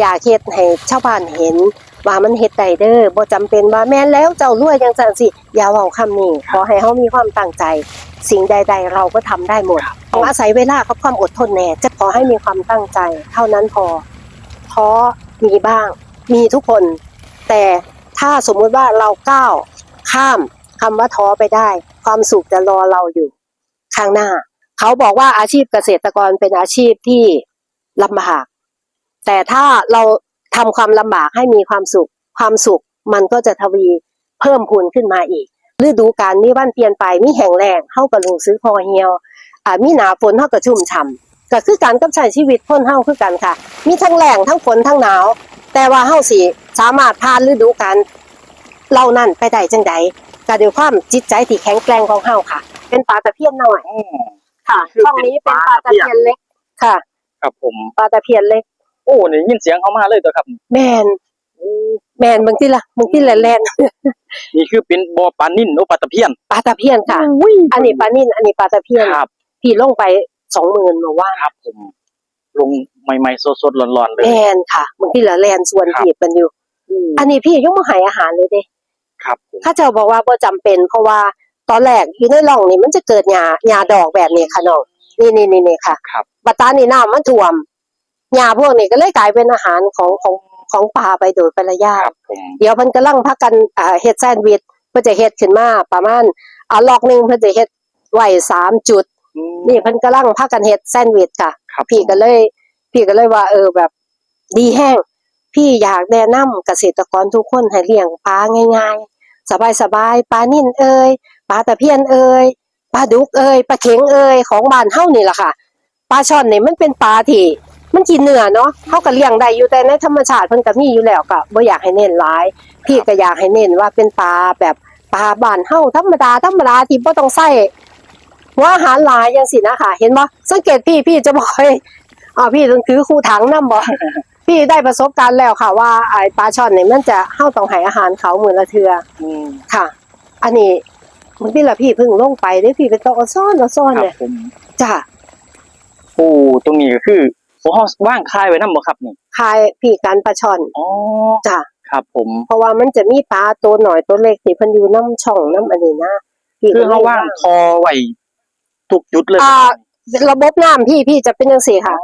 อยากเฮ็ดให้ชาวบ้านเห็น ว่ามันเฮ็ดได้เด้อบ่จำเป็นว่าแม่นแล้วเจ้ารวยจังซั่นสิอย่าเว้าคำนี้ขอให้เฮามีความตั้งใจ สิ่งใด ๆ เราก็ทำได้หมดต้องอาศัยเวลากับความอดทนแน่จะขอให้มีความตั้งใจ เท่านั้นพอท้อมีบ้าง มีทุกคน แต่ถ้าสมมุติว่าเราก้าวข้ามคำว่าท้อไปได้ ความสุขจะรอเราอยู่ ข้างหน้า เขาบอกว่าอาชีพเกษตรกรเป็นอาชีพที่ลำบาก แต่ถ้าเราทำความลำบากให้มีความสุข ความสุขมันก็จะทวีเพิ่มพูนขึ้นมาอีกฤดูกาลมีวันเปลี่ยนไปมีแห้งแล้งเฮาก็ลงซื้อพอเหี่ยวอ่ามีหนาฝนเฮาก็ชุ่มฉ่ำก็คือการกับใช้ชีวิตคนเฮาคือกันค่ะ มีทั้งแล้งทั้งฝนทั้งหนาว แต่ว่าเฮาสิสามารถผ่านฤดูกาลเหล่านั้นไปได้จังใดก็ด้วยความจิตใจที่แข็งแกร่งของเฮาค่ะ เป็นปลาตะเพียนน้อยอ๋อค่ะคือช่องนี้เป็นปลาตะเพียนเล็กค่ะ ครับผมปลาตะเพียนเล็ก โอ้นี่ยินเสียงเขามาเลยตัวครับ แมนแมนบางทีละบางทีละแลนนี่คือเป็นบ่อปลานิ่นโอปลาตะเพียนปลาตะเพียนค่ะอันนี้ปลานิ่นอันนี้ปลาตะเพียนครับพี่ลงไปสองหมื่นมาว่าครับผมลงใหม่ๆสดๆร้อนๆเลยแมนค่ะบางทีละแลนส่วนครับผีบกันอยู่อันนี้พี่ยังมาใหายอาหารเลยเด้ครับผมข้าเจ้าบอกว่าบ่จำเป็น เพราะว่าตอนแรกอยู่ในร่องนี่มันจะเกิดหญ้าหญ้าดอกแบบนี้ค่ะน้องนี่นี่นี่นี่ค่ะ ครับบัดตานี่น้ำมันท่วม หญ้าพวกนี้ก็เลยกลายเป็นอาหารของของของปลาไปโดยปริยาคยรับผมเดี๋ยวเพิ่นกำลังพักกันอ่าเฮ็ดแซนด์วิชเพื่อจะเฮ็ดขึ้นมาประมาณอ่าล็อกหนึงเพื่อจะเฮ็ดไว้สามจุด นี่เพิ่นกำลังพักกันเฮ็ดแซนด์วิชค่ะ ครับพี่ก็เลย พี่ก็เลยว่า เออแบบ ดีแห้ง พี่อยากแนะนำเกษตรกรทุกคนให้เลี้ยงปลาง่ายๆ สบายๆปลานิ่นเอ่ยปลาตะเพียนเอ่ยปลาดุกเอ่ยปลาเข็งเอ่ยของบ้านเฮานี่ล่ะค่ะปลาช่อนนี่มันเป็นปลาที่ มันกินเนื้อเนาะเฮาก็เลี้ยงได้อยู่แต่ในธรรมชาติเพิ่นก็มีอยู่แล้วก็บ่อยากให้เน้นหลาย พี่ก็อยากให้เน้นว่าเป็นปลาแบบปลาบ้านเฮาธรรมดาธรรมดาที่บ่ต้องใส่หัวอาหารหลายจังซี่นะคะเห็นบ่สังเกตพี่พี่จะบอกให้อ่าพี่ต้องถือคู่ถังนำบ่พี่ได้ประสบการณ์แล้วค่ะ ว่าไอ้ปลาช่อนนี่มันจะเฮาต้องให้อาหารเขามื้อละเทื่ออืมค่ะ อันนี้บางทีละพี่เพิ่งลงไปเด้อพี่ไปต้องเอาซ่อนเอาซ่อนครัเนี่บยผมจ้ะโอ้ตรงนี้ก็คือ โอ้เฮาว่างคายไว้นำบ่ครับนี่คายพี่การปลาช่อนอ๋อจ้ะครับผม เพราะว่ามันจะมีปลาตัวหน่อยตัวเล็กที่เพิ่นอยู่น้ำช่องน้ำอันนี้นะพี่คือก็ลเฮายว่างคอไว้ทุกจุดเลยอ่าระบบน้ำพี่พี่จะเป็นจังซี่อ๋ค่ะอ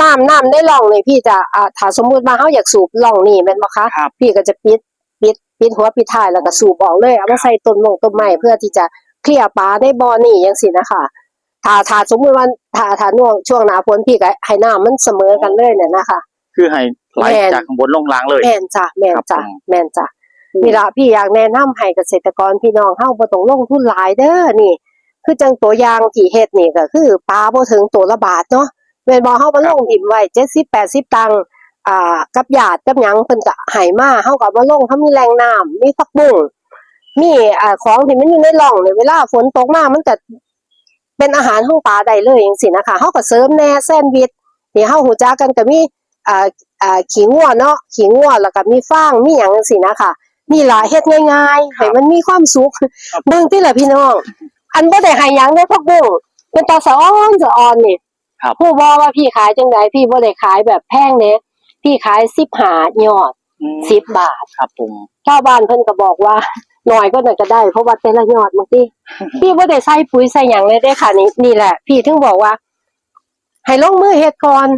น้ำน้ำในร่องนี่พี่จะอ่าถ้าสมมุติว่าเฮาอยากสูบร่องนี่แม่นบ่คะครับพี่ก็จะปิดปิดปิดหัวปิดท้ายแล้วก็สูบออกเลยเอามาใส่ต้นมงต้นไม้เพื่อที่จะเคลียร์ปลาในบ่อนี่จังซี่นะคะ ถ้าถ้าสมมุติว่าถ้าถ้าช่วงช่วงหน้าฝนพี่ก็ให้น้ำมันเสมอกันเลยเนี่ยนะคะ คือให้ไหลแม่น จากข้างบนลงล่างเลย แม่นจ้ะแม่นจ้ะครับผม แม่นจ้ะนี่ละพี่อยากแนะนำให้เกษตรกรพี่น้องเฮาบ่ต้องลงทุนหลายเด้อนี่ คือจังตัวอย่างที่เฮ็ดนี่ก็คือปลาบ่ถึงตัวละบาทเนาะแม่นบ่เฮามาลงถิ่มไว้70 80ตังค์อ่ากับญาติกับหยังเพิ่นก็ให้มาเฮาก็เอามาลงเฮามีแหล่งน้ำมีผักบุ้งมีอ่าของที่มันอยู่ในร่องเนี่ยเวลาฝนตกมามันก็ เป็นอาหารของปลาได้เลยจังซี่นะคะเฮาก็เสริมแหน่แซนด์วิชนี่เฮาฮู้จักกันก็มีอ่าอ่าขี้งัวเนาะขี้งัวแล้วก็มีฟางมีหยังจังซี่นะคะนี่ล่ะเฮ็ดง่ายๆครัให้บมันมีความสุขเบิ่งติล่ะพี่น้อง อันบ่ได้ให้หยังเด้อพักบุ้งเป็นตาสะอ้อนสะออนนี่ครับผู้บ่ว่าพี่ขายจังไดพี่บ่ได้ขายแบบแพงเด้พี่ขาย15ยอดอืม10บาทครับผมชาวบ้านเพิ่นก็บอกว่า หน่อยก็น่าจะได้ เพราะว่าแต่ละยอดบางทีพี่บ่ได้ใส่ปุ๋ยใส่หยังเลยเด้ค่ะนี่นี่แหละ พี่ถึงบอกว่า ให้ลงมือเฮ็ดก่อน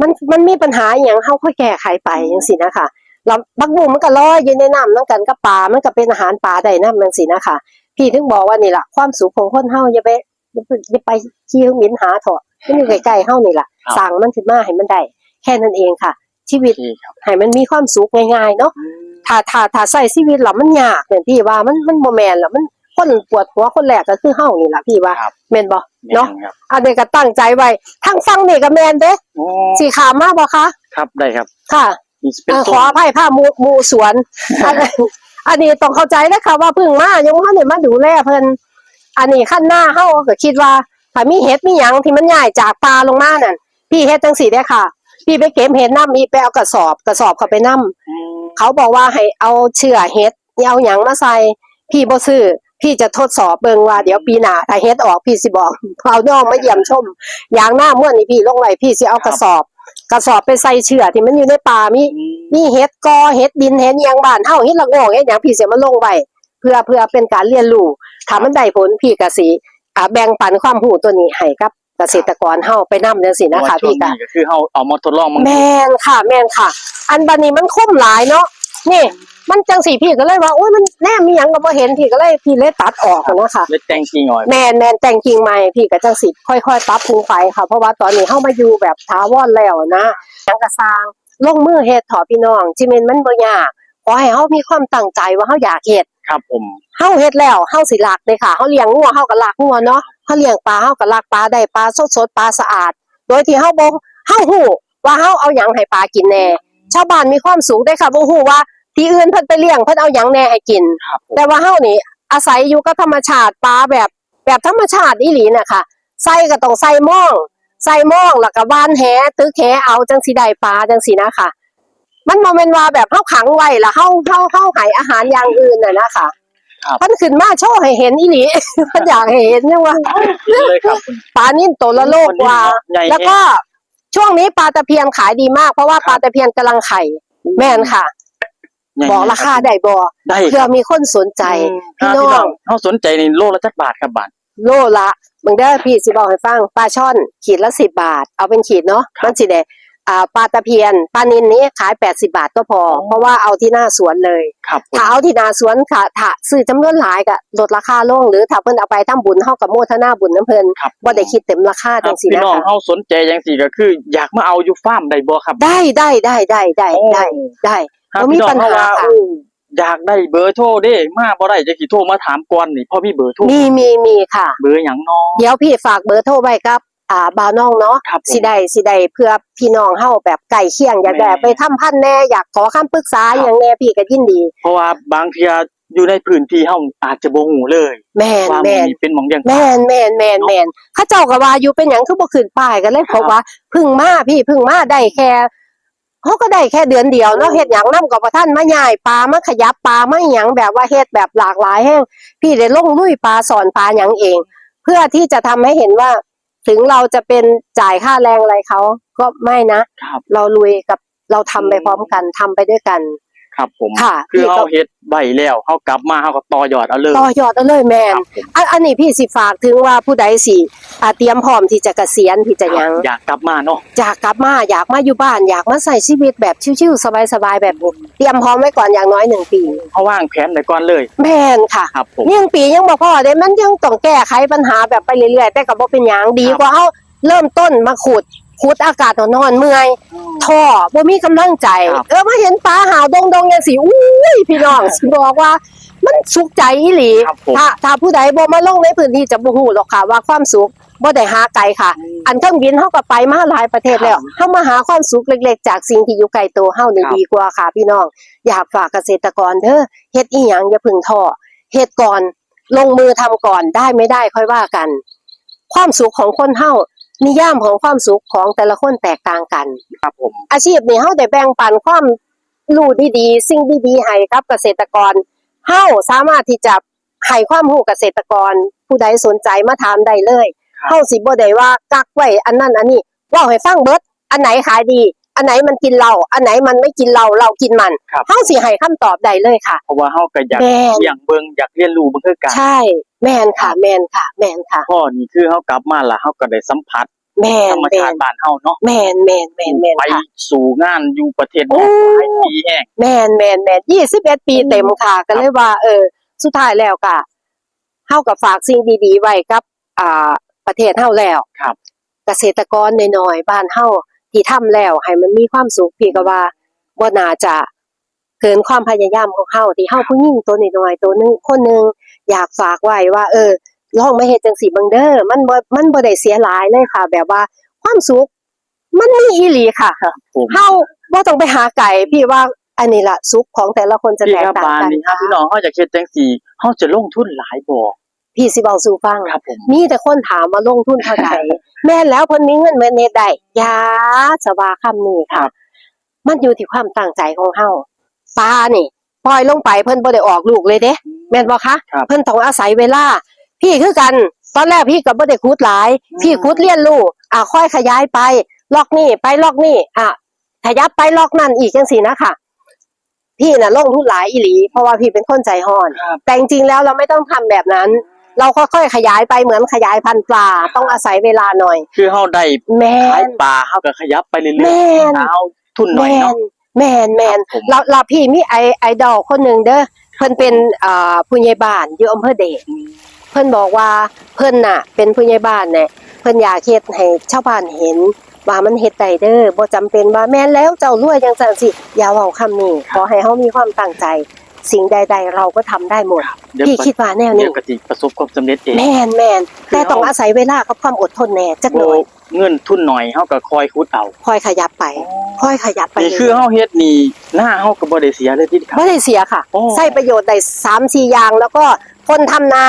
มันมันมีปัญหาอหย่างเฮาค่อยแก้ไขไปจังซี่นะคะแล้วบักบุ้งมันก็ลอยอยู่ในน้ำนำกันกับปลามันก็เป็นอาหารปลาได้นำจังซี่นะคะพี่ถึงบอกว่านี่ล่ะความสุขของคนเฮาอย่าไปอย่าไปอย่าไปขี้หมิ่นหาเถอะมันอยู่ใกล้ๆเฮานี่ล่ะครับสร้างมันขึ้นมาให้มันได้แค่นั้นเองค่ะ ชีวิตโอเคครับให้มันมีความสุขง่ายๆเนาะถ้าถ้าถ้าใช้ชีวิตแล้วมันยากเนี่ยพี่ว่ามันมันบ่แม่นแล้วมันคนปวดหัวคนแรกก็คือเฮานี่ล่ะพี่ว่าครับแม่นบ่เนาะแม่ครับอันนี้ก็ตั้งใจไว้ทั้งฟังนี่ก็แม่นเด้โอ้สิขามมาบ่คะ ครับได้ครับ ค่ะนี่เป็นเอ่อขต้อนอภัยผ้าหมูหมูสวนอันอันนี้ต้องเข้าใจนะคะว่าเพิ่งมายังบ่ทันได้มาดูแลเพิ่นอันนี้ขั้นหน้าเฮาก็คิดว่าถ้ามีเห็ดมีหยังที่มันย้ายจากป่าลงมานั่นพี่เฮ็ดจังซี่เด้อค่ะ พี่ไปเก็บเห็ดน้ำมีไปเอากระสอบกระสอบเข้าไปนํอืมเขาบอกว่าให้เอาเชื่อเฮ็ดเอาหยังมาใส่พี่บ่ซื้อพี่จะทดสอบเบิ่งว่าเดี๋ยวปีหน้าถ้าเฮ็ดออกพี่สิบอกเอาน้องมาเยี่ยมชมอย่างหน้าเมื่อนี้พี่ลงไว้พี่สิเอากระสอบ กระสอบไปใส่เชือที่มันอยู่ในป่ามีมีเห็ดกอเห็ดดินเห็ดอิหยังบ้านเฮาเฮ็ดละโงกเฮ็ดหยังพี่เสียมาลงไว้เพื่อเพื่อเป็นการเรียนรู้ถ้ามันได้ผลพี่ก็สิอ่าแบ่งปันความรู้ตัวนี้ให้กับ เกษตรกรเฮาไปนำจังซี่เพราะนะว่าคะช่วพี่งก็นี้ก็คือเฮาเอามาทดลองมันแม่นค่ะ แม่นค่ะ อันบัดนี้มันคมหลายเนาะนี่มันจังสีพี่ก็เลยว่าโอ้ยมันแน่มีหยังก็บ่เห็นพี่ก็เลยพี่เลยตัดออกนะคะเลยแต่งจริงหน่อยแม่นแม่นแต่งกิ่งใหม่พี่ก็จังสิค่อยๆปรับปรุงไปค่ะ เพราะว่าตอนนี้เฮามาอยู่แบบถาวรแล้วนะหยังกระสร้างลงมือเฮ็ดเถอพี่น้องจิแม่นมันบ่ยากขอให้เฮามีความตั้งใจว่าเฮาอยากเฮ็ด ครับผม เฮาเฮ็ดแล้วเฮาสิรักเลยค่ะเฮาเลี้ยงงัวเฮาก็รักงัวเนาะเฮาเลี้ยงปลาเฮาก็รักปลาได้ปลาสดๆปลาสะอาด โดยที่เฮาบ่เฮาฮู้ว่าเฮาเอาหยังให้ปลากินแน่ชาวบ้านมีความสุขได้ค่ะบ่ฮู้ว่าที่อื่นเพิ่นไปเลี้ยงเพิ่นเอาหยังแน่ให้กิน ครับผมแต่ว่าเฮานี่อาศัยอยู่กับธรรมชาติปลาแบบแบบธรรมชาติอีหลีน่ะค่ะใส่ก็ต้องใส่หม่อง ใส่หม่องแล้วก็ว่านแหตึกแหเอาจังสิได้ปลาจังสินะค่ะ มันบ่แม่นว่าแบบเฮาขังไว้แล้วเฮาเฮาเฮาให้อาหารอย่างอื่นน่ะนะคะครับ มันขึ้นมาโชว์ให้เห็นอีหลี มันอยากให้เห็นยังว่าเลยครับคุณปลานิ่นตัวละโลกว่า ใหญ่แล้วก็ช่วงนี้ปลาตะเพียนขายดีมาก เพราะว่าปลาตะเพียนกำลังไข่ แม่นค่ะใหญ่บอกราคาได้บ่ได้เพื่อมีคนสนใจ พี่พี่น้น้อองงเฮาสนใจในโลละจักบาทครับบาท โลละมึงได้อพี่สิบอกให้ฟังปลาช่อนขีดละสิบบาท เอาเป็นขีดเนาะครับ มันสิเด อ่าปลาตะเพียนปลานินนี้ขายแปดสิบาทก็พออ๋อเพราะว่าเอาที่หน้าสวนเลย ครับผม ถ้าเอาที่หน้าสวนค่ะถ้าซื้อจำนวนหลายก็ลดราคาลงหรือถ้าเพิ่นเอาไปทำบุญเฮากับโมทนาบุญน้ำเพิ่นครับ บ่ได้คิดเต็มราคาคจัรับงซี่พี่นะน้องคะเฮาสนใจจังซี่ก็คือ อยากมาเอาอยู่ฟาร์มได้บ่ครับได้ได้ได้ได้ได้โอ้ได้ได้ถ้าบ่มีพี่น้องปัญหาเฮาว่าค่ะ โอ้อยากได้เบอร์โทรเด้มาบ่ได้จังสิโทรมาถามก่อนนี่พอมีเบอร์โทรมีมีมีค่ะ เบอร์หยังน้อเดี๋ยวพี่ฝากเบอร์โทรไว้กับ อ่าบ่าวน้องเนาะครับผม สิได้สิได้เพื่อพี่น้องเฮาแบบไก่เคียงอยากได้แม่ไปทำพันธุ์แน่อยากขอคำปรึกษาครับอย่างแน่พี่ก็ยินดี เพราะว่าบางเทีอยู่ในพื้นที่เฮาอาจจะบ่ฮู้เลยแม่นว่าแม่น มีเป็นหมองเลี้ยงปลาแม่นแม่นแม่นแม่นเขาเจ้าก็ว่าอยู่เป็นหยังคือบ่ขึ้นป้ายกันเลยเพราะว่าเพึ่งมาพี่เพึ่งมาได้แค่เขาก็ได้แค่เดือนเดียวเนาะเฮ็ดหยังนํกับบ่ทันมาย้ายปลามาขยับปลามาหยังแบบว่าเฮ็ดแบบหลากหลายแฮงพี่ได้ลงลุยปลาสอนปลาหยังเอง เพื่อที่จะทำให้เห็นว่า ถึงเราจะเป็นจ่ายค่าแรงอะไรเขาก็ไม่นะ ครับ เราลุยกับเราทำไปพร้อมกันทำไปด้วยกัน ครับผมค่ะคือพี่เฮาก็เฮ็ดไว้แล้วเฮากลับมาเฮาก็ต่อยอดเอาเลยต่อยอดเอาเลยแมนครับผมอันอันนี้พี่สิฝากถึงว่าผู้ใดสิอ่าเตรียมพร้อมที่จะเกษียณที่จะหยังอยากกลับมาเนาะอยากกลับมาอยากมาอยู่บ้านอยากมาใส่ชีวิตแบบชิวๆสบายๆแบบนี้เตรียมพร้อมไว้ก่อนอย่างน้อยหนึ่งปีเฮาวางแผนไว้ก่อนเลย แมนค่ะครับผมยังปียังบ่พอเด้มันยังต้องแก้ไขปัญหาแบบไปเรื่อยๆแต่ก็บ่เป็นหยังดีกว่าเฮาเริ่มต้นมาขุด ขุดอากาศนอนๆเมื่อยท่อบ่มีกำลังใจครับเออมาเห็นปลาหาวดงดงๆจังสิอุ้ยพี่น้องสิบอกว่า มันสุขใจอีหลีครับผมถ้าถ้าผู้ใดบ่มาลงในพื้นที่จะบ่ฮู้หรอกค่ะ ว่าความสุขบ่ได้หาไกลค่ะ อันเครื่องบินเฮาก็ไปมาหลายประเทศแล้วเฮามาหาความสุขเล็ก ๆ จากสิ่งที่อยู่ไกลตัวเฮานี่ครับดีกว่าค่ะ พี่น้องอยากฝากเกษตรกรเด้อเฮ็ดอีหยังอย่าเพึ่งท้อเฮ็ดก่อนลงมือทำก่อนได้ไม่ได้ค่อยว่ากัน ความสุขของคนเฮา นิยามของความสุขของแต่ละคนแตกต่างกัน ครับผม อาชีพนี้เฮาได้แบ่งปันความรู้ดีๆสิ่งดีๆให้กับเกษตรกรเฮาสามารถที่จะให้ความรู้เกษตรกร ผู้ใดสนใจมาถามได้เลยครับ เฮาสิบ่ได้ว่ากักไว้อันนั้นอันนี้เว้าให้ฟังเบิด อันไหนขายดี อันไหนมันกินเราอันไหนมันไม่กินเราเรากินมันครับ เฮาสิให้คำตอบได้เลยค่ะ เพราะว่าเฮาก็อยากแม่นเลี้ยงเบิ่งอยากเรียนรู้เบิ่งคือกันใช่ แม่นค่ะ แม่นค่ะ แม่นค่ะพ่อนี่คือเฮากลับมาล่ะเฮาก็ได้สัมผัส แม่นธรรมแม่ชานติบ้านเฮาเนาะแม่นแม่นแม่นแม่นไปค่ะ สู่งานอยู่ประเทศนโอ้อกหลายปีแฮงแมนแมนแมนยี่สิบเอ็ดปีเต็มค่ะ ก็เลยว่า เออ สุดท้ายแล้วก็เฮากับฝากสิ่งดีๆ ไว้กับอ่าประเทศเฮาแล้วครับ เกษตรกรน้อยๆบ้านเฮาที่ทำแล้วให้มันมีความสุขพี่ก็ว่าบ่น่าจะเกินความพยายามของเฮาที่เฮาผู้หญิงตัวน้อยๆตัวหนึงคนหนึงอยากฝากไว้ว่า เออ ลองมาเฮ็ดจังซี่เบิ่งเด้อมันบ่มันบ่ได้เสียหลายเลยค่ะ แบบว่าความสุขมันมีอีหลีค่ะผมเฮาบ่ต้องไปหาไก่พี่ว่าอันนี้ล่ะสุขของแต่ละคนจะพี่แตกครับต่างบ้านกันนี่ครับพี่น้องเฮาอยากเฮ็ดจังซี่เฮาจะลงทุนหลายบ่พี่สิเว้าสู่ฟัง ครับผมมีแต่คนถามว่าลงทุนเท่าใดแม่นแล้วเพิ่นมีเงินเพิ่นเฮ็ดได้อยาสว่าคำนี้ครัค่ะบมันอยู่ที่ความตั้งใจของเฮาปลานี่ปล่อยลงไปเพิ่นบ่ได้ออกลูกเลยเด้แม่นบ่คะครับ เพิ่นต้องอาศัยเวลา พี่คือกัน ตอนแรกพี่ก็บ่ได้ขุดหลายอืมพี่ขุดเรียนรู้อ่าค่อยขยายไป ล็อกนี่ไปล็อกนี่อะขยับไปล็อกนั่นอีกจังสี่นะค่ะ พี่น่ะลงทุนหลายอีหลี เพราะว่าพี่เป็นคนใจห่อน ครับ แต่จริงๆแล้วเราไม่ต้องทำแบบนั้น เราค่อยๆขยายไปเหมือนขยายพันธุ์ปลาต้องอาศัยเวลาหน่อย คือเฮาได้แมขายน ปลาเฮาก็ขยับไปเรื่อยแม่นๆถ้าเอาทุนหแมน่อยเนาะ นแมนแมนครับผม เราเราพี่มีไอไอดอลคนหนึ่งเด้อเพิ่นเป็นอ่าผู้ใหญ่บ้านอยู่อำเภอเดชอืม เพิ่นบอกว่าเพิ่นน่ะ เป็นผู้ใหญ่บ้านเนี่ยเพิ่นอยากเฮ็ดให้ชาวบ้านเห็น ว่ามันเฮ็ดได้เด้อบ่จำเป็นว่าแม่นแล้วเจ้ารวยจังซั่นสิอย่าเว้าคำนี้ขอให้เฮามีความตั้งใจ สิ่งใด ๆ เราก็ทำได้หมดเดี๋ยวพี่คิดว่าแนวเดี๋นี้ยวก็สิประสบความสำเร็จเองแม่นแม่นคือแต่ต้องเฮาอาศัยเวลากับความอดทนแน่จักหบ่น่อยเงินทุนหน่อยเฮาก็คอยคุดเอาคอยขยับไปคอยขยับไปนี่คือเฮาเฮ็ดนี่หน้าเฮาก็บ่ได้เสียเลยที่ครับไม่ได้เสียค่ะโอ้ใช้ประโยชน์ได้สามสี่อย่างแล้วก็คนทำนา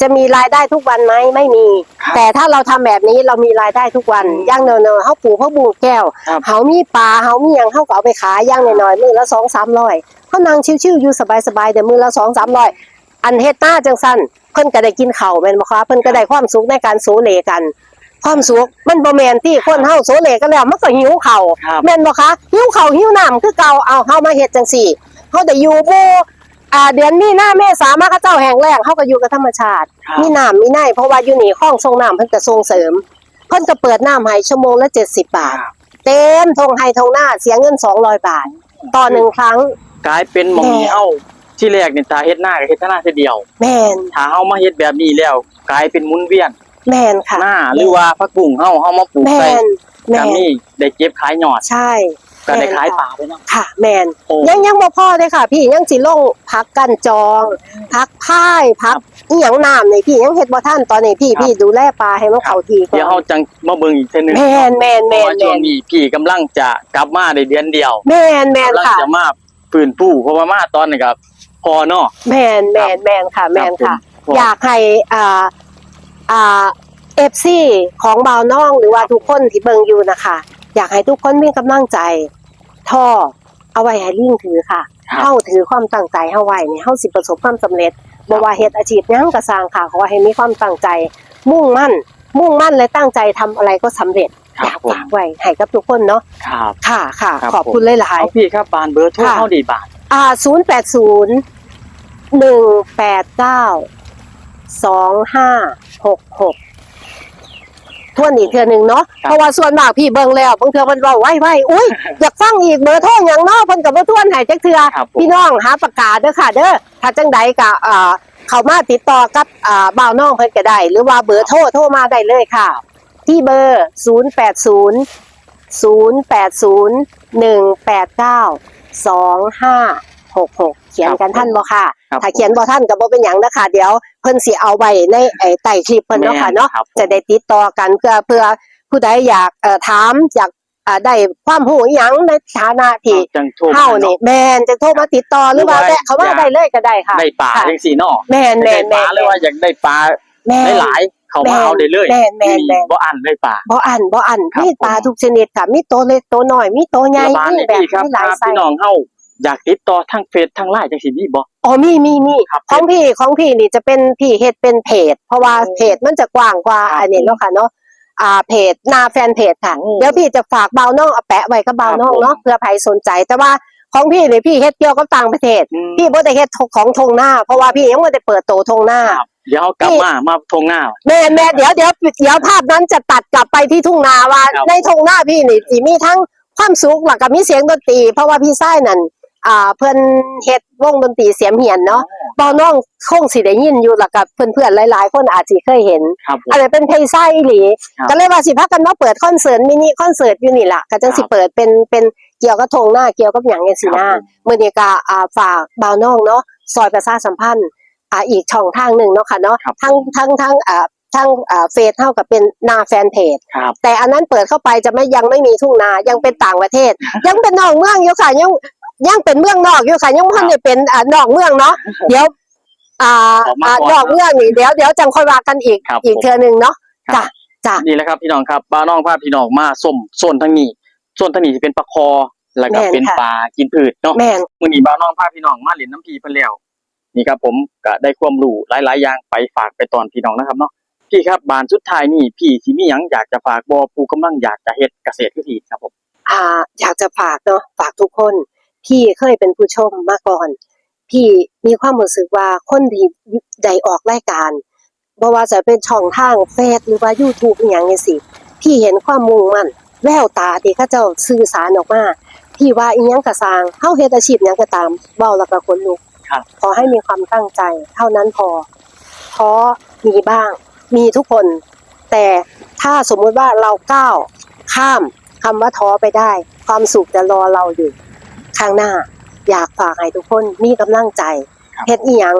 จะมีรายได้ทุกวันไหมไม่มีครับแต่ถ้าเราทำแบบนี้เรามีรายได้ทุกวันอืมย่างเนอๆเฮาปลูกเฮาบูแก้วครับเฮามีปลาเฮามีหยังเฮาก็เอาไปขายย่างน้อยๆมื้อละ2 300เฮานั่งชิวๆอยู่สบายๆแต่มื้อละ2 300อันเฮ็ดหน้าจังซั่นเพิ่นก็ได้กินข้าวแม่นบ่คะเพิ่นก็ได้ความสุขในการโสเลกัน ความสุขมันบ่แม่นที่คนเฮาโสเลกันแล้วมันก็หิวข้าวครับแม่นบ่คะหิวข้าวหิวน้ำคือเก่าเอาเฮามาเฮ็ดจังซี่เฮาได้อยู่หมู่ อ่าเดือนมีนาเมษามาเขาเจ้าแห่งแล้งเฮาก็อยู่กับธรรมชาติ ครับ มีน้ำมีในเพราะว่าอยู่นี่คลองส่งน้ำเพิ่นก็ส่งเสริม เพิ่นก็เปิดน้ำให้ชั่วโมงละ70บาท เต็มทงไฮทงหน้าเสียเงิน200บาท ต่อหนึ่งครั้ง กลายเป็นหมองนี้แม่เฮาที่แรกนี่ตาเฮ็ดหน้าก็เฮ็ดหน้าทีเดียว แม่นถ้าเฮามาเฮ็ดแบบนี้แล้ว กลายเป็นหมุนเวียนแม่นค่ะหน้าหรือว่าผักบุ้งเฮาเฮามาปลูกแม่ใส่นแม่ก็นมีได้เก็บขายยอด ใช่ ก็ได้แม่นขายค่ะปลาด้วยเนาะ ค่ะ แม่นโอ้ ยังยังบ่พอเลยค่ะ พี่ยังสิลงพักกันจองพักพ่ายพักอีหยังน้ำนี่พี่ยังเฮ็ดบ่ทันตอนนี้พี่ครับพี่ดูแลปลาให้มันเข้าทีก่อนเดี๋ยวเฮาจังมาเบิ่งอีกเทื่อนึงแม่นแม่นเพแม่ราะนว่าช่แม่วงนนี้พี่กำลังจะกลับมาได้เดือนเดียวแม่นแม่นกำลังค่ะ จะมาฟื้นฟูเพราะว่ามาตอนนี้ก็พอเนาะ แม่นแม่นแม่นค่ะ แม่นค่ะ ผม อยากให้อ่าอ่าเอฟซีของบ่าวน้องหรือว่าทุกคนที่เบิ่งอยู่นะคะ อยากให้ทุกคนมีกำลังใจ ท่อเอาไว้ให้ลิงถือค่ะครับเฮาถือความตั้งใจเฮาไว้นี่เฮาสิประสบความสำเร็จบ่ว่าเฮ็ดอาชีพหยังก็สร้างค่ะขอให้มีความตั้งใจ มุ่งมั่น มุ่งมั่นและตั้งใจทำอะไรก็สำเร็จครัอบยากผมฝากไว้ให้กับทุกคนเนาะครับค่ะค่ะครับขอบคุณหลายเอาพี่ครับบานเบอร์โทรค่ะเฮาดีบาทๆอ่า080 189 2566 ทวนอีกเทื่อหนึงเนาะครับเพราะว่าส่วนมากพี่เบิ่งแล้วบางเทื่อเพิ่นเว้าไว้ๆอุ้ยอยากฟังอีกเบอร์โทรหยังเนาะเพิ่นก็บ่ทวนให้จักเทื่อครับผม พี่น้องหาประกาศเด้อค่ะ เด้อถ้าจังใดก็อ่าเข้ามาติดต่อกับอ่าบ่าวน้องเพิ่นก็ได้ หรือว่าเบอร์โทรโทรมาได้เลยค่ะ ที่เบอร์ 080 080 189 2566เขียนกันท่านบ่ค่ะ ครับถ้าเขียนบ่ท่านก็บ่เป็นหยังนะคะเดี๋ยวเพิ่นสิเอาไว้ในไอ้ใต้คลิปเพิ่นเนาะค่ะเนาะแม่ครับผม จะได้ติดต่อกันเพื่อเพื่อผู้ใดอยากเอ่อถามอยากอ่าได้ความรู้อิหยังในฐานะที่ จังโทรเฮานี่แม่นจะโทรมาติดต่อหรือว่าหรือว่า แต่เขาว่าอยากได้เลยก็ได้ค่ะได้ปลาค่ะจังซี่เนาะแม่นแม่ได้นปลาแม่นหรือว่าอยากได้ปลาแม่นหลายๆเข้าแม่มานเอาได้เลยแม่นแม่นแม่น บ่อันได้ปลา บ่อันบ่อันครับมีปลาผม ทุกชนิดค่ะมีตัวเล็กตัวน้อยมีตัวใหญ่ระบาดมีนี่แบบพี่ครับมีหลายถ้าไซพี่ส์น้องเฮา อยากติดต่อทางเฟซทางไลน์จังซี่มีบ่ อ๋อมีมีมีครับของพี่ของพี่นี่จะเป็นพี่เฮ็ดเป็นเพจ เพราะว่าโอ้เพจมันจะกว้างกว่าครับอันนี้เนาะค่ะเนาะอ่าเพจหน้าแฟนเพจค่ะโอ้เดี๋ยวพี่จะฝากเบาน้องเอาแปะไว้กับเบาน้องครับผม เนาะเพื่อใครสนใจ แต่ว่าของพี่นี่พี่เฮ็ดเกี่ยวกับต่างประเทศ อืมพี่บ่ได้เฮ็ดของทงหน้า เพราะว่าพี่ยังไม่ได้เปิดโตทงหน้า ครับเดี๋ยวเฮากลับมามาทงหน้า แม่แม่เดี๋ยวเดี๋ยวเดี๋ยวภาพนั้นจะตัดกลับไปที่ทุ่งนาว่า ครับในทุ่งนาพี่นี่สิมีทั้งความสุขแล้วก็มีเสียงดนตรีเพราะว่าพี่ชายนั่น อ่าเพิ่นเฮ็ดวงดนตรีเสียมเหียนเนาะบ่น้องคงสิได้ยินอยู่แล้วกับเพื่อนๆหลายๆ คนอาจสิเคยเห็น ครับผม อันนี้เป็นเพลงไส้อีหลี ครับก็เลยว่าสิพากันมาเปิดคอนเสิร์ตมินิคอนเสิร์ตอยู่นี่ล่ะก็จังสิครับเปิดเป็นเป็นเกี่ยวกับทงหน้าเกี่ยวกับหยังจังซี่นะครับผมมื้อนี้ก็อ่าฝากบ่าวน้องเนาะซอยประชาสัมพันธ์อ่าอีกช่องทางหนึ่งเนาะค่ะเนาะครับ ทั้งทั้งทั้งอ่าทั้งอ่าเฟซเท่ากับเป็นหนาแฟนเพจ ครับ แต่อันนั้นเปิดเข้าไปจะไม่ยังไม่มีทุ่งนายังเป็นต่างประเทศ ยังเป็นนอกเมืองอยู่ค่ะยัง ยังเป็นเมืองนอกอยู่ค่ะยังไม่ทันได้เป็นอ่านอกเมืองเนาะเดี๋ยว อ่าออกมาอ่าก่อนนอกเมืองนี่เดี๋ยวเดี๋ยวจังค่อยว่ากันอีกครับอีกผม เทื่อหนึงเนาะครับจ้ะจ้ะนี่แหละครับพี่น้องครับบ้านน้องพาพี่น้องมาส้มโซนทางนี้โซนทางนี้ที่เป็นปลาคอแล้วก็เป็นปลากินพืชเนาะ แม่น มื้อนี้บ้านน้องพาพี่น้องมาเล่นน้ำพีเพิ่นแล้วนี่ครับผมก็ได้ความรู้หลาย ๆ อย่างไปฝากไปตอนพี่น้องนะครับเนาะพี่ครับบานสุดท้ายนี่พี่สิมีหยังอยากจะฝากบ่ผู้กำลังอยากจะเฮ็ดเกษตรคือพี่ครับผม อ่าอยากจะฝากเนาะฝากทุกคน พี่เคยเป็นผู้ชมมาก่อน พี่มีความรู้สึกว่าคนที่ได้ออกรายการบ่ว่าจะเป็นช่องทางเฟซหรือว่า YouTube อหย่างนี้สิพี่เห็นความมุ่งมั่นแววตาที่เขาเจ้าสื่อสารออกมาพี่ว่าอีหยังก็สร้างเฮาเฮ็ดอาชีพหยังก็ตามเว้าแล้วก็คนลุกครับ ขอให้มีความตั้งใจ เท่านั้นพอท้อมีบ้าง มีทุกคน แต่ถ้าสมมุติว่าเราก้าวข้ามคำว่าท้อไปได้ ความสุขจะรอเราอยู่ ข้างหน้า อยากฝากให้ทุกคนมีกำลังใจครับเฮ็ดอีหยัง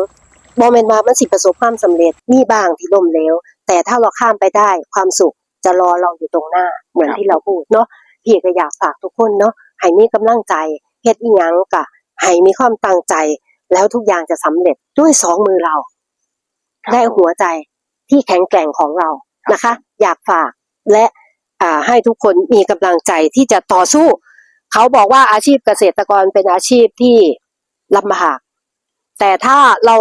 บ่แม่นว่ามันสิประสบความสำเร็จมีบ้างที่ล้มเหลวแต่ถ้าเราข้ามไปได้ความสุขจะรอเราอยู่ตรงหน้าเหมือนที่เราพูดเนาะพี่ก็อยากฝากทุกคนเนาะให้มีกำลังใจเฮ็ดอีหยังก็ให้มีความตั้งใจ แล้วทุกอย่างจะสำเร็จด้วยสองมือเราครับและหัวใจที่แข็งแกร่งของเรานะคะ อยากฝากและอ่าให้ทุกคนมีกำลังใจที่จะต่อสู้ เขาบอกว่าอาชีพเกษตรกรเป็นอาชีพที่ลำบาก แต่ถ้าเรา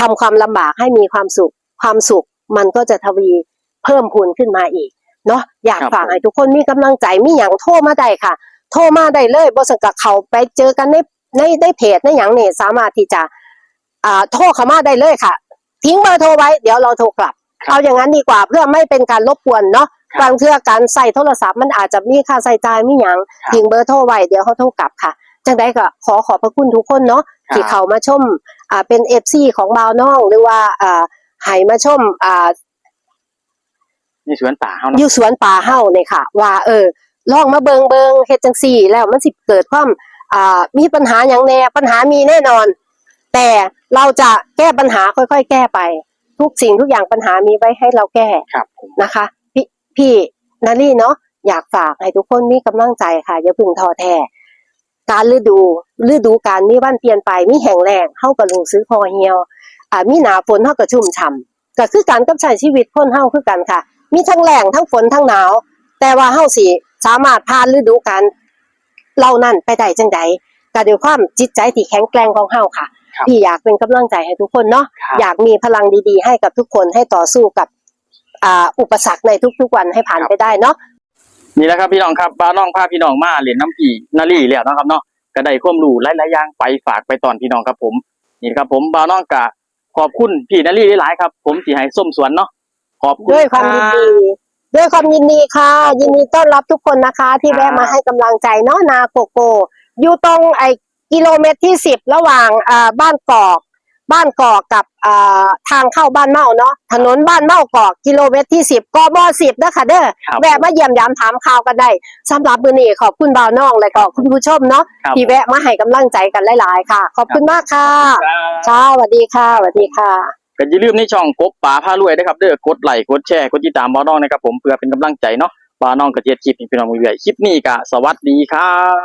ทำความลำบากให้มีความสุข ความสุขมันก็จะทวีเพิ่มพูนขึ้นมาอีก เนาะอยากครับฝากให้ทุกคนมีกำลังใจมีอย่างโทรมาได้ค่ะ โทรมาได้เลยบ่สังกับเขาไปเจอกันในในในเพจในอย่างนี่สามารถที่จะอ่าโทรเข้ามาได้เลยค่ะ ทิ้งเบอร์โทรไว้ เดี๋ยวเราโทรกลับครับ เอาอย่างนั้นดีกว่าเพื่อไม่เป็นการรบกวนเนาะครั บบางเทื่อการใส่โทรศัพท์มันอาจจะมีค่าใช้จ่ายมีหยังครับทิ้งเบอร์โทรไว้เดี๋ยวเขาโทรกลับค่ะจังใดก็ขอขอบพระคุณทุกคนเนาะครับที่เขามาชมอ่าเป็นเอฟซีของบาวน้อง หรือว่าอ่าให้มาชมอ่านี่สวนป่าเฮาอเนาะยู่สวนป่าเฮาเนี่ยค่ะ ว่า เออลองมาเบิงเบิงเฮ็ดจังซี่ แล้วมันสิเกิดความอ่ามีปัญหาอย่างแน่ปัญหามีแน่นอน แต่เราจะแก้ปัญหาค่อยๆ แก้ไป ทุกสิ่งทุกอย่างปัญหามีไว้ให้เราแก้ครับผม นะคะ พี่พี่นารีเนาะอยากฝากให้ทุกคนมีกำลังใจค่ะ อย่าเพึ่งท้อแท้การฤดูฤดูการมีวันเปลี่ยนไปมีแห้งแล้งเฮาก็รู้สึกพอเหี่ยวอ่ามีหนาฝนเฮาก็ชุ่มฉ่ำก็คือการกับใช้ชีวิตคนเฮาคือกันค่ะ มีทั้งแรงทั้งฝนทั้งหนาว แต่ว่าเฮาสิสามารถผ่านฤดูกาลเหล่านั้นไปได้จังใดก็ด้วยความจิตใจที่แข็งแกร่งของเฮาค่ะครับพี่อยากเป็นกำลังใจให้ทุกคนเนาะครับอยากมีพลังดีๆ ให้กับทุกคนให้ต่อสู้กับ อ่าอุปสรรคในทุก ๆ วันให้ผ่านไปได้เนาะนี่แหละครับพี่น้องครับบ้านน้องพาพี่น้องมาเรียนน้ำพี่นาลีแล้วนะครับเนาะก็ได้ความรู้หลายๆอย่างไปฝากไปตอนพี่น้องครับผมนี่ครับผมบ้านน้องกะขอบคุณพี่นาลีหลายๆครับ ผมสิให้ส้มสวนเนาะขอบคุณด้วยความยินดีด้วยความยินดีค่ะ ยินดีต้อนรับทุกคนนะคะ ที่ครับแวะมาให้กำลังใจเนาะนาโกโก อยู่ตรงไอกิโลเมตรที่สิบระหว่างอ่าบ้านกอก บ้านกอกกับอ่าทางเข้าบ้านเมาเนาะถนนบ้านเมากอกกิโลเมตรที่สิบกบสิบนะคะเด้อครับแวะมาเยี่ยมยามถามข่าวกันได้สำหรับมื้อนี้ขอบคุณบ่าวน้องและก็คุณผู้ชมเนาะครับที่แวะมาให้กำลังใจกันหลายๆค่ะ ขอบคุณมากค่ะครับค่ะสวัสดีค่ะสวัสดีค่ะก็อย่าลืมในช่องกบป่าพารวยนะครับเด้อกดไลค์กดแชร์กดติดตามบ้านน้องนะครับผมเพื่อเป็นกำลังใจเนาะบ้านน้องกระเจี๊ยบคลิปให้พี่น้องเรื่อยๆคลิปนี้ก็สวัสดีครับ